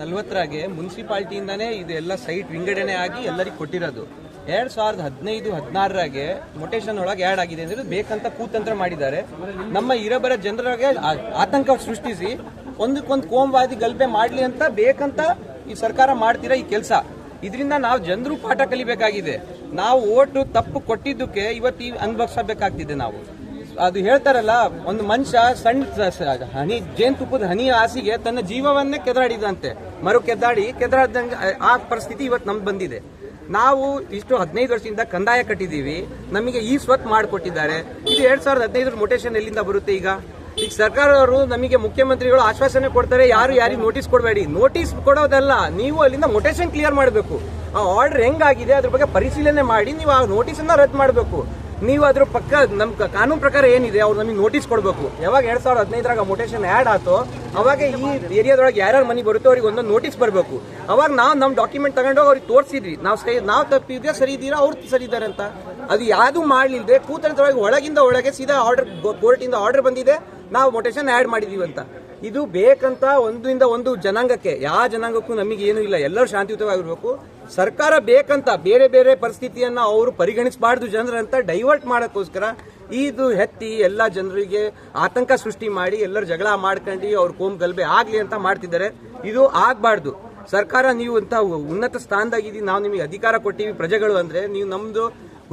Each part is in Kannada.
ನಲ್ವತ್ತರಾಗೆ ಮುನ್ಸಿಪಾಲ್ಟಿಯಿಂದಾನೇ ಇದೆಲ್ಲ ಸೈಟ್ ವಿಂಗಡಣೆ ಆಗಿ ಎಲ್ಲರಿಗೂ ಕೊಟ್ಟಿರೋದು. ಎರಡ್ ಸಾವಿರದ ಹದಿನೈದು, ಹದಿನಾರರಾಗೆ ಮೊಟೇಶನ್ ಒಳಗೆ ಆ್ಯಡ್ ಆಗಿದೆ ಅಂದ್ರೆ ಬೇಕಂತ ಕೂತಂತ್ರ ಮಾಡಿದ್ದಾರೆ. ನಮ್ಮ ಇರಬರ ಜನರಿಗೆ ಆತಂಕ ಸೃಷ್ಟಿಸಿ ಒಂದಕ್ಕೊಂದು ಕೋಮವಾದಿ ಗಲ್ಭೆ ಮಾಡ್ಲಿ ಅಂತ ಬೇಕಂತ ಈ ಸರ್ಕಾರ ಮಾಡ್ತೀರಾ ಈ ಕೆಲಸ. ಇದರಿಂದ ನಾವು ಜನರು ಪಾಠ ಕಲಿಬೇಕಾಗಿದೆ. ನಾವು ಓಟು ತಪ್ಪು ಕೊಟ್ಟಿದ್ದಕ್ಕೆ ಇವತ್ತು ಅನುಭವಿಸಬೇಕಾಗ್ತಿದೆ ನಾವು. ಅದು ಹೇಳ್ತಾರಲ್ಲ, ಒಂದು ಮನುಷ್ಯ ಸಣ್ಣ ಹನಿ ಜೇನುತುಪ್ಪದ ಹನಿ ಹಾಸಿಗೆ ತನ್ನ ಜೀವವನ್ನೇ ಕೆದರಾಡಿದಂತೆ. ಮರು ಕೆದ್ದಾಡಿ ಕೆದರಾಡ್ದಂಗೆ ಆ ಪರಿಸ್ಥಿತಿ ಇವತ್ತು ನಮ್ಗೆ ಬಂದಿದೆ. ನಾವು ಇಷ್ಟು ಹದಿನೈದು ವರ್ಷದಿಂದ ಕಂದಾಯ ಕಟ್ಟಿದ್ದೀವಿ. ನಮಗೆ ಈ ಸ್ವತ್ ಮಾಡಿಕೊಟ್ಟಿದ್ದಾರೆ. ಇದು ಎರಡು ಸಾವಿರದ ಹದಿನೈದರ ಮೊಟೇಶನ್ ಎಲ್ಲಿಂದ ಬರುತ್ತೆ ಈಗ? ಈಗ ಸರ್ಕಾರದವರು ನಮಗೆ ಮುಖ್ಯಮಂತ್ರಿಗಳು ಆಶ್ವಾಸನೆ ಕೊಡ್ತಾರೆ, ಯಾರು ಯಾರಿಗೆ ನೋಟಿಸ್ ಕೊಡಬೇಡಿ. ನೋಟಿಸ್ ಕೊಡೋದಲ್ಲ, ನೀವು ಅಲ್ಲಿಂದ ಮೊಟೇಶನ್ ಕ್ಲಿಯರ್ ಮಾಡಬೇಕು. ಆ ಆರ್ಡರ್ ಹೆಂಗಾಗಿದೆ, ಅದ್ರ ಬಗ್ಗೆ ಪರಿಶೀಲನೆ ಮಾಡಿ, ನೀವು ಆ ನೋಟಿಸನ್ನು ರದ್ದು ಮಾಡಬೇಕು. ನೀವು ಅದ್ರ ಪಕ್ಕ ನಮ್ ಕಾನೂನು ಪ್ರಕಾರ ಏನಿದೆ, ಅವ್ರು ನಮಗೆ ನೋಟಿಸ್ ಕೊಡಬೇಕು. ಯಾವಾಗ ಎರಡ್ ಸಾವಿರದ ಹದಿನೈದರಾಗ ಮೊಟೇಷನ್ ಆ್ಯಡ್ ಆತೋ, ಅವಾಗ ಈ ಏರಿಯಾದೊಳಗೆ ಯಾರ್ಯಾರು ಮನೆ ಬರುತ್ತೋ ಅವ್ರಿಗೆ ಒಂದೊಂದು ನೋಟಿಸ್ ಬರಬೇಕು. ಅವಾಗ ನಾವು ನಮ್ಮ ಡಾಕ್ಯುಮೆಂಟ್ ತಗೊಂಡೋಗಿ ಅವ್ರಿಗೆ ತೋರಿಸಿದ್ವಿ ನಾವು ಸರಿ ನಾವು ತಪ್ಪಿದ್ರೆ ಸರಿ ಇದ್ದೀರಾ, ಅವ್ರು ಸರಿ ಇದ್ದಾರೆ ಅಂತ. ಅದು ಯಾವುದು ಮಾಡಲಿಲ್ಲದೆ ಕೂತಳದೊಳಗೆ ಒಳಗಿಂದ ಒಳಗೆ ಸೀದಾ ಆರ್ಡರ್ ಕೋರ್ಟಿಂದ ಆರ್ಡರ್ ಬಂದಿದೆ, ನಾವು ಮೊಟೇಷನ್ ಆ್ಯಡ್ ಮಾಡಿದೀವಿ ಅಂತ. ಇದು ಬೇಕಂತ ಒಂದರಿಂದ ಒಂದು ಜನಾಂಗಕ್ಕೆ ಯಾವ ಜನಾಂಗಕ್ಕೂ ನಮಗೆ ಏನೂ ಇಲ್ಲ. ಎಲ್ಲರೂ ಶಾಂತಿಯುತವಾಗಿರ್ಬೇಕು. ಸರ್ಕಾರ ಬೇಕಂತ ಬೇರೆ ಬೇರೆ ಪರಿಸ್ಥಿತಿಯನ್ನ ಅವರು ಪರಿಗಣಿಸಬಾರ್ದು ಜನರಂತ ಡೈವರ್ಟ್ ಮಾಡೋಕ್ಕೋಸ್ಕರ ಇದು ಎತ್ತಿ ಎಲ್ಲ ಜನರಿಗೆ ಆತಂಕ ಸೃಷ್ಟಿ ಮಾಡಿ ಎಲ್ಲರೂ ಜಗಳ ಮಾಡ್ಕೊಂಡು ಅವ್ರ ಕೋಮ್ ಗಲ್ಬೆ ಆಗ್ಲಿ ಅಂತ ಮಾಡ್ತಿದ್ದಾರೆ. ಇದು ಆಗ್ಬಾರ್ದು. ಸರ್ಕಾರ ನೀವು ಅಂತ ಉನ್ನತ ಸ್ಥಾನದಾಗಿದ್ದೀವಿ ನಾವು ನಿಮಗೆ ಅಧಿಕಾರ ಕೊಟ್ಟಿವಿ ಪ್ರಜೆಗಳು ಅಂದ್ರೆ ನೀವು ನಮ್ದು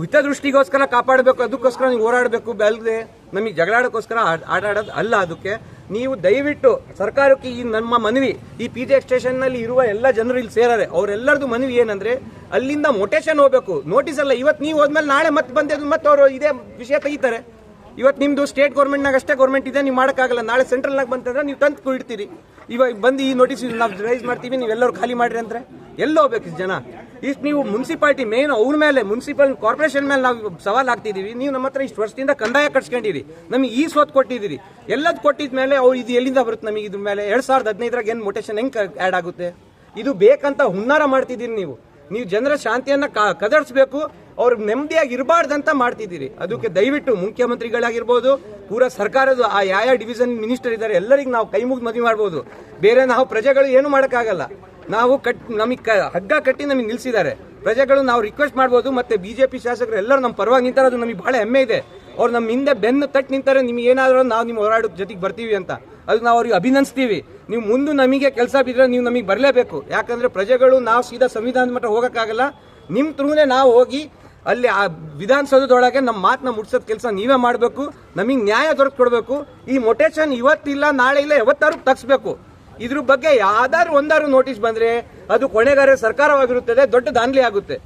ಹಿತದೃಷ್ಟಿಗೋಸ್ಕರ ಕಾಪಾಡಬೇಕು, ಅದಕ್ಕೋಸ್ಕರ ನೀವು ಹೋರಾಡಬೇಕು ಬೆಲ್ದೆ ನಮಗೆ ಜಗಳಾಡೋಕ್ಕೋಸ್ಕರ ಆಟ ಆಡೋದು ಅಲ್ಲ ಅದಕ್ಕೆ. ನೀವು ದಯವಿಟ್ಟು ಸರ್ಕಾರಕ್ಕೆ ಈ ನಮ್ಮ ಮನವಿ, ಈ ಪಿ ಜಿ ಸ್ಟೇಷನ್ನಲ್ಲಿ ಇರುವ ಎಲ್ಲ ಜನರು ಇಲ್ಲಿ ಸೇರಾರೆ ಅವರೆಲ್ಲರದು ಮನವಿ ಏನಂದ್ರೆ ಅಲ್ಲಿಂದ ಮೊಟೇಶನ್ ಹೋಗ್ಬೇಕು. ನೋಟಿಸ್ ಅಲ್ಲ ಇವತ್ತು ನೀವು ಹೋದ್ಮೇಲೆ ನಾಳೆ ಮತ್ತೆ ಬಂದೆ ಮತ್ತೆ ಅವರು ಇದೇ ವಿಷಯ ತೆಗಿತಾರೆ. ಇವತ್ತು ನಿಮ್ದು ಸ್ಟೇಟ್ ಗೌರ್ಮೆಂಟ್ನಾಗ ಅಷ್ಟೇ ಗೌರ್ಮೆಂಟ್ ಇದೆ, ನೀವು ಮಾಡೋಕ್ಕಾಗಲ್ಲ. ನಾಳೆ ಸೆಂಟ್ರಲ್ನಾಗ ಬಂತಂದ್ರೆ ನೀವು ತಂದು ಇಡ್ತೀರಿ ಇವಾಗ ಬಂದು ಈ ನೋಟಿಸ್ ನಾವು ರೈಸ್ ಮಾಡ್ತೀವಿ, ನೀವೆಲ್ಲರೂ ಖಾಲಿ ಮಾಡಿರಿ ಅಂದ್ರೆ ಎಲ್ಲ ಹೋಗ್ಬೇಕು ಇಷ್ಟ್ ಜನ? ಇಷ್ಟು ನೀವು ಮುನ್ಸಿಪಾಲ್ಟಿ ಮೇನ್ ಅವ್ರ ಮೇಲೆ ಮುನ್ಸಿಪಲ್ ಕಾರ್ಪೊರೇಷನ್ ಮೇಲೆ ನಾವು ಸವಾಲ್ ಆಗ್ತಿದೀವಿ ನೀವು ನಮ್ಮ ಹತ್ರ ಇಷ್ಟು ವರ್ಷದಿಂದ ಕಂದಾಯ ಕಟ್ಸ್ಕೊಂಡಿರಿ ನಮಗೆ ಈ ಸೋತ್ ಕೊಟ್ಟಿದ್ದೀರಿ. ಎಲ್ಲದ್ ಕೊಟ್ಟಿದ ಮೇಲೆ ಅವ್ರು ಇದು ಎಲ್ಲಿಂದ ಬರುತ್ತೆ ನಮಗೆ ಇದ್ರ ಮೇಲೆ? ಎರಡು ಸಾವಿರದ ಹದಿನೈದರಾಗ ಏನು ಮೊಟೇಷನ್ ಹೆಂಗ್ ಆ್ಯಡ್ ಆಗುತ್ತೆ? ಇದು ಬೇಕಂತ ಹುನ್ನಾರ ಮಾಡ್ತಿದ್ದೀರಿ ನೀವು. ನೀವು ಜನರ ಶಾಂತಿಯನ್ನ ಕ- ಕದಡಿಸ್ಬೇಕು ಅವ್ರು ನೆಮ್ಮದಿಯಾಗಿ ಇರಬಾರ್ದಂತ ಮಾಡ್ತಿದ್ದೀರಿ. ಅದಕ್ಕೆ ದಯವಿಟ್ಟು ಮುಖ್ಯಮಂತ್ರಿಗಳಾಗಿರ್ಬೋದು, ಪೂರ ಸರ್ಕಾರದ ಆ ಯಾವ ಡಿವಿಷನ್ ಮಿನಿಸ್ಟರ್ ಇದ್ದಾರೆ, ಎಲ್ಲರಿಗೂ ನಾವು ಕೈ ಮುಗಿದು ಮದುವೆ ಮಾಡ್ಬೋದು. ಬೇರೆ ನಾವು ಪ್ರಜೆಗಳು ಏನು ಮಾಡೋಕ್ಕಾಗಲ್ಲ. ನಾವು ಕಟ್ ನಮಗೆ ಹಗ್ಗ ಕಟ್ಟಿ ನಮಗೆ ನಿಲ್ಸಿದ್ದಾರೆ. ಪ್ರಜೆಗಳು ನಾವು ರಿಕ್ವೆಸ್ಟ್ ಮಾಡ್ಬೋದು, ಮತ್ತೆ ಬಿಜೆಪಿ ಶಾಸಕರು ಎಲ್ಲರೂ ನಮ್ಮ ಪರವಾಗಿ ನಿಂತಾರೋದು ನಮಗೆ ಬಹಳ ಹೆಮ್ಮೆ ಇದೆ. ಅವ್ರು ನಮ್ಮ ಹಿಂದೆ ಬೆನ್ನು ತಟ್ಟು ನಿಂತಾರೆ, ನಿಮಗೆ ಏನಾದರೂ ನಾವು ನಿಮ್ಮ ಹೋರಾಟದ ಜೊತೆಗೆ ಬರ್ತೀವಿ ಅಂತ. ಅದು ನಾವು ಅವ್ರಿಗೆ ಅಭಿನಂದಿಸ್ತೀವಿ ನೀವು ಮುಂದೆ ನಮಗೆ ಕೆಲಸ ಬಿದ್ದರೆ ನೀವು ನಮಗೆ ಬರಲೇಬೇಕು. ಯಾಕಂದರೆ ಪ್ರಜೆಗಳು ನಾವು ಸೀದಾ ಸಂವಿಧಾನದ ಮಟ್ಟ ಹೋಗೋಕ್ಕಾಗಲ್ಲ. ನಿಮ್ಮ ತ್ರೂನೇ ನಾವು ಹೋಗಿ ಅಲ್ಲಿ ಆ ವಿಧಾನಸೌಧದೊಳಗೆ ನಮ್ಮ ಮಾತನ್ನ ಮುಟ್ಸೋದ್ ಕೆಲಸ ನೀವೇ ಮಾಡಬೇಕು. ನಮಗೆ ನ್ಯಾಯ ದೊರಕೊಡ್ಬೇಕು ಈ ಮೊಟೇಶನ್ ಇವತ್ತಿಲ್ಲ, ನಾಳೆ ಇಲ್ಲ, ಯಾವತ್ತಾರು ತಗ್ಸ್ಬೇಕು. ಇದ್ರ ಬಗ್ಗೆ ಯಾವ್ದಾದ್ರು ಒಂದಾರು ನೋಟಿಸ್ ಬಂದ್ರೆ ಅದು ಕೊನೆಗಾರ ಸರ್ಕಾರವಾಗಿರುತ್ತದೆ ದೊಡ್ಡ ದಾನ್ಲಿ ಆಗುತ್ತೆ.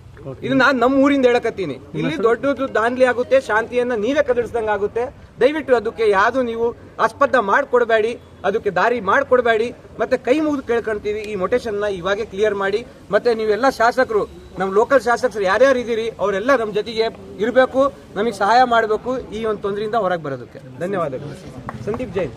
ಇದು ನಾನು ನಮ್ಮ ಊರಿಂದ ಹೇಳಕತ್ತೀನಿ. ಇಲ್ಲಿ ದೊಡ್ಡದು ದಾನ್ಲಿ ಆಗುತ್ತೆ ಶಾಂತಿಯನ್ನ ನೀವೇ ಕದಡಿಸಿದಂಗ ಆಗುತ್ತೆ. ದಯವಿಟ್ಟು ಅದಕ್ಕೆ ಯಾವುದು ನೀವು ಆಸ್ಪದ ಮಾಡ್ಕೊಡ್ಬೇಡಿ ಅದಕ್ಕೆ ದಾರಿ ಮಾಡ್ಕೊಡ್ಬೇಡಿ ಮತ್ತೆ ಕೈ ಮುಗಿದು ಕೇಳ್ಕೊಂತೀವಿ. ಈ ಮೊಟೇಶನ್ನ ಇವಾಗೆ ಕ್ಲಿಯರ್ ಮಾಡಿ. ಮತ್ತೆ ನೀವೆಲ್ಲ ಶಾಸಕರು ನಮ್ಮ ಲೋಕಲ್ ಶಾಸಕರು ಯಾರ್ಯಾರು ಇದ್ದೀರಿ ಅವರೆಲ್ಲ ನಮ್ಮ ಜೊತೆಗೆ ಇರಬೇಕು ನಮಗೆ ಸಹಾಯ ಮಾಡಬೇಕು ಈ ಒಂದು ತೊಂದರೆಯಿಂದ ಹೊರಗೆ ಬರೋದಕ್ಕೆ. ಧನ್ಯವಾದಗಳು. ಸಂದೀಪ್ ಜೈನ್.